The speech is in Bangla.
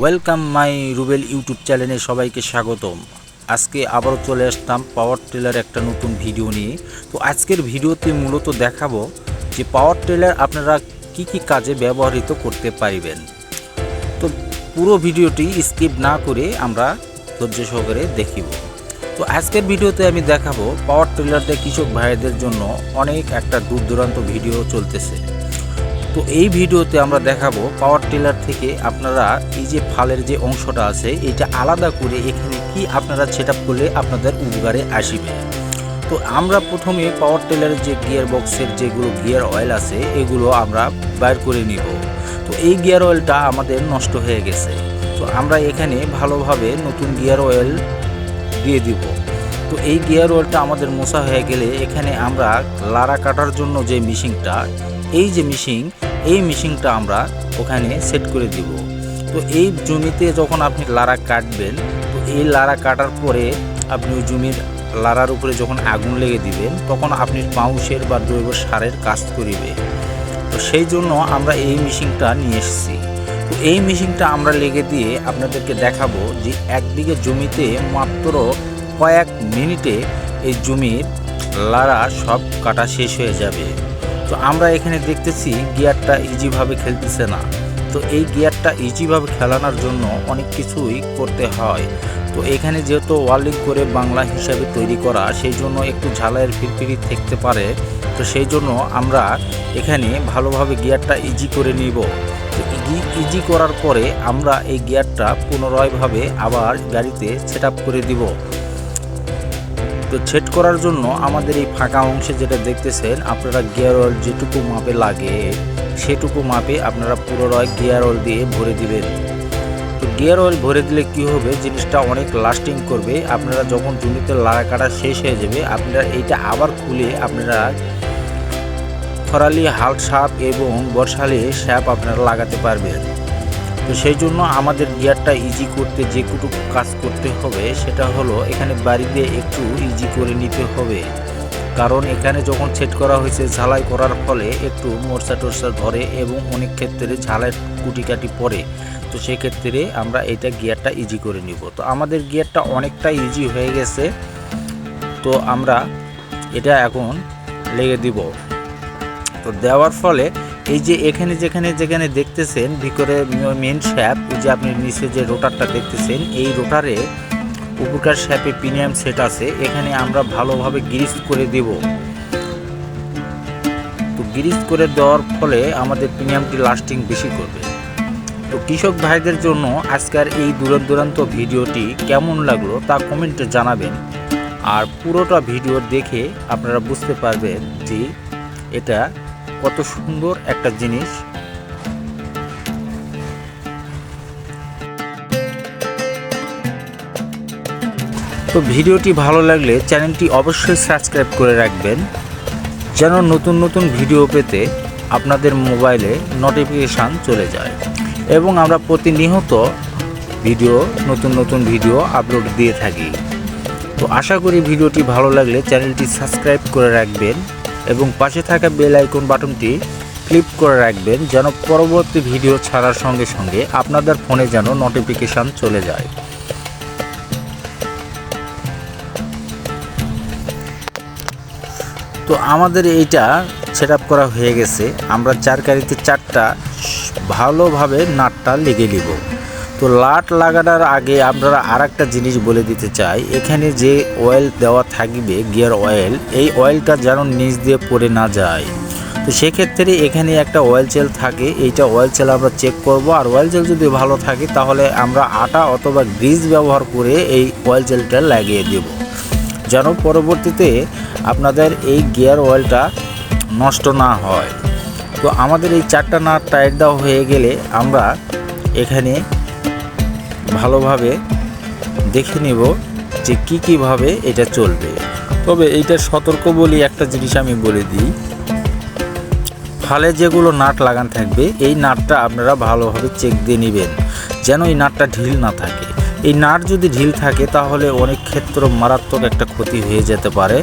ওয়েলকাম মাই রুবেল ইউটিউব চ্যানেলে সবাইকে স্বাগতম। আজকে আবারও চলে আসতাম পাওয়ার টেলার একটা নতুন ভিডিও নিয়ে। তো আজকের ভিডিওতে মূলত দেখাবো যে পাওয়ার টেলার আপনারা কি কি কাজে ব্যবহৃত করতে পারবেন। তো পুরো ভিডিওটি স্কিপ না করে আমরা ধৈর্য সহকারে দেখিব। তো আজকের ভিডিওতে আমি দেখাবো পাওয়ার টেলারদের কৃষক ভাইদের জন্য অনেক একটা দূর দূরান্ত ভিডিও চলতেছে। তো এই ভিডিওতে আমরা দেখাবো পাওয়ার টিলার থেকে আপনারা এই যে ফালের যে অংশটা আছে, এটা আলাদা করে এখানে কি আপনারা সেট করলে আপনাদের উপকারে আসবে। তো আমরা প্রথমে পাওয়ার টিলারের যে গিয়ার বক্সের যেগুলো গিয়ার অয়েল আছে, এগুলো আমরা বাইর করে নিব। তো এই গিয়ার অয়েলটা আমাদের নষ্ট হয়ে গেছে। তো আমরা এখানে ভালোভাবে নতুন গিয়ার অয়েল দিয়ে দিব। তো এই গিয়ার অয়েলটা আমাদের মোছা হয়ে গেলে এখানে আমরা লারা কাটার জন্য যে মিশিংটা এই যে মিশিং এই মিশিংটা আমরা ওখানে সেট করে দিব। তো এই জমিতে যখন আপনি লারা কাটবেন, তো এই লারা কাটার পরে আপনি ওই জমির লারার উপরে যখন আগুন লেগে দিবেন, তখন আপনি পাউসের বা জৈব সারের কাজ করিবে। তো সেই জন্য আমরা এই মিশিংটা নিয়ে এসেছি। তো এই মেশিনটা আমরা লেগে দিয়ে আপনাদেরকে দেখাবো যে এক বিঘে জমিতে মাত্র কয়েক মিনিটে এই জমির লারা সব কাটা শেষ হয়ে যাবে। তো আমরা এখানে দেখতেছি গিয়ারটা ইজিভাবে খেলতেছে না। তো এই গিয়ারটা ইজিভাবে খেলানোর জন্য অনেক কিছুই করতে হয়। তো এখানে যেহেতু ওয়ার্লিং করে বাংলা হিসাবে তৈরি করা, সেই জন্য একটু ঝালাইয়ের ফিরফিরি থাকতে পারে। তো সেই জন্য আমরা এখানে ভালোভাবে গিয়ারটা ইজি করে নিব। ইজি করার পরে আমরা এই গিয়ারটা পুনরায়ভাবে আবার গাড়িতে সেট করে দিব। তো ছেট করার জন্য আমাদের এই ফাঁকা অংশে যেটা দেখতেছেন, আপনারা গিয়ার অয়েল যেটুকু মাপে লাগে, সেটুকু মাপে আপনারা পুনরায় গিয়ার অয়েল দিয়ে ভরে দিবেন। তো গিয়ার অয়েল ভরে দিলে কি হবে? জিনিসটা অনেক লাস্টিং করবে। আপনারা যখন জমিতে লাগা কাটা শেষ হয়ে যাবে, আপনারা এইটা আবার খুলে আপনারা খরালি হাল সাপ এবং বর্ষালে স্যাপ আপনারা লাগাতে পারবেন। তো সেই জন্য আমাদের গিয়ারটা ইজি করতে যে কুটুকু কাজ করতে হবে, সেটা হলো এখানে বাড়িতে একটু ইজি করে নিতে হবে। কারণ এখানে যখন সেট করা হয়েছে, ঝালাই করার ফলে একটু মোরসা টোরসা ধরে এবং অনেক ক্ষেত্রে ঝালাই কুটি কাটি পড়ে। তো সেক্ষেত্রে আমরা এটা গিয়ারটা ইজি করে নিব। তো আমাদের গিয়ারটা অনেকটা ইজি হয়ে গেছে। তো আমরা এটা এখন লেগে দিব। তো দেওয়ার ফলে এই যে এখানে যেখানে যেখানে দেখতেছেন, ভিতরে মেন শ্যাপ যে আপনি নিচে যে রোটারটা দেখতেছেন, এই রোটারে উপকার শ্যাপে প্রিমিয়াম সেট আছে। এখানে আমরা ভালোভাবে গ্রিস করে দেব। তো গ্রিস করে দেওয়ার ফলে আমাদের প্রিমিয়ামটি লাস্টিং বেশি করবে। তো কৃষক ভাইদের জন্য আজকের এই দূরান্ত দূরান্ত ভিডিওটি কেমন লাগল তা কমেন্টে জানাবেন। আর পুরোটা ভিডিও দেখে আপনারা বুঝতে পারবেন যে এটা কত সুন্দর একটা জিনিস। তো ভিডিওটি ভালো লাগলে চ্যানেলটি অবশ্যই সাবস্ক্রাইব করে রাখবেন, যেন নতুন নতুন ভিডিও পেতে আপনাদের মোবাইলে নোটিফিকেশান চলে যায় এবং আমরা প্রতিনিয়ত ভিডিও, নতুন নতুন ভিডিও আপলোড দিয়ে থাকি। তো আশা করি ভিডিওটি ভালো লাগলে চ্যানেলটি সাবস্ক্রাইব করে রাখবেন। এবং পাশে থাকা বেল আইকন বাটনটি ক্লিক করে রাখবেন যেন পরবর্তী ভিডিও ছাড়ার সঙ্গে সঙ্গে আপনাদের ফোনে যেন নোটিফিকেশান চলে যায়। তো আমাদের এইটা সেট করা হয়ে গেছে। আমরা চার গাড়িতে চারটা ভালোভাবে নাটটা লেগে নিব। তো লাট লাগানোর আগে আপনারা আর একটা জিনিস বলে দিতে চাই। এখানে যে অয়েল দেওয়া থাকবে গিয়ার অয়েল এই অয়েলটা যেন নিচ দিয়ে পড়ে না যায়। তো সেক্ষেত্রে এখানে একটা অয়েল চেল থাকে। এইটা অয়েল চেল আমরা চেক করব। আর অয়েল চেল যদি ভালো থাকে, তাহলে আমরা আটা অথবা গ্রিজ ব্যবহার করে এই অয়েল চেলটা লাগিয়ে দেব। যেন পরবর্তীতে আপনাদের এই গিয়ার অয়েলটা নষ্ট না হয়। তো আমাদের এই চারটা নাট টায়ার দেওয়া হয়ে গেলে আমরা এখানে ভালোভাবে দেখে নেব যে কি কীভাবে এটা চলবে। তবে এইটা সতর্ক বলি একটা জিনিস আমি বলে দিই। ফালে যেগুলো নাট লাগান থাকবে, এই নাটটা আপনারা ভালোভাবে চেক দিয়ে নেবেন যেন এই নাটটা ঢিল না থাকে। এই নাট যদি ঢিল থাকে তাহলে অনেক ক্ষেত্র মারাত্মক একটা ক্ষতি হয়ে যেতে পারে।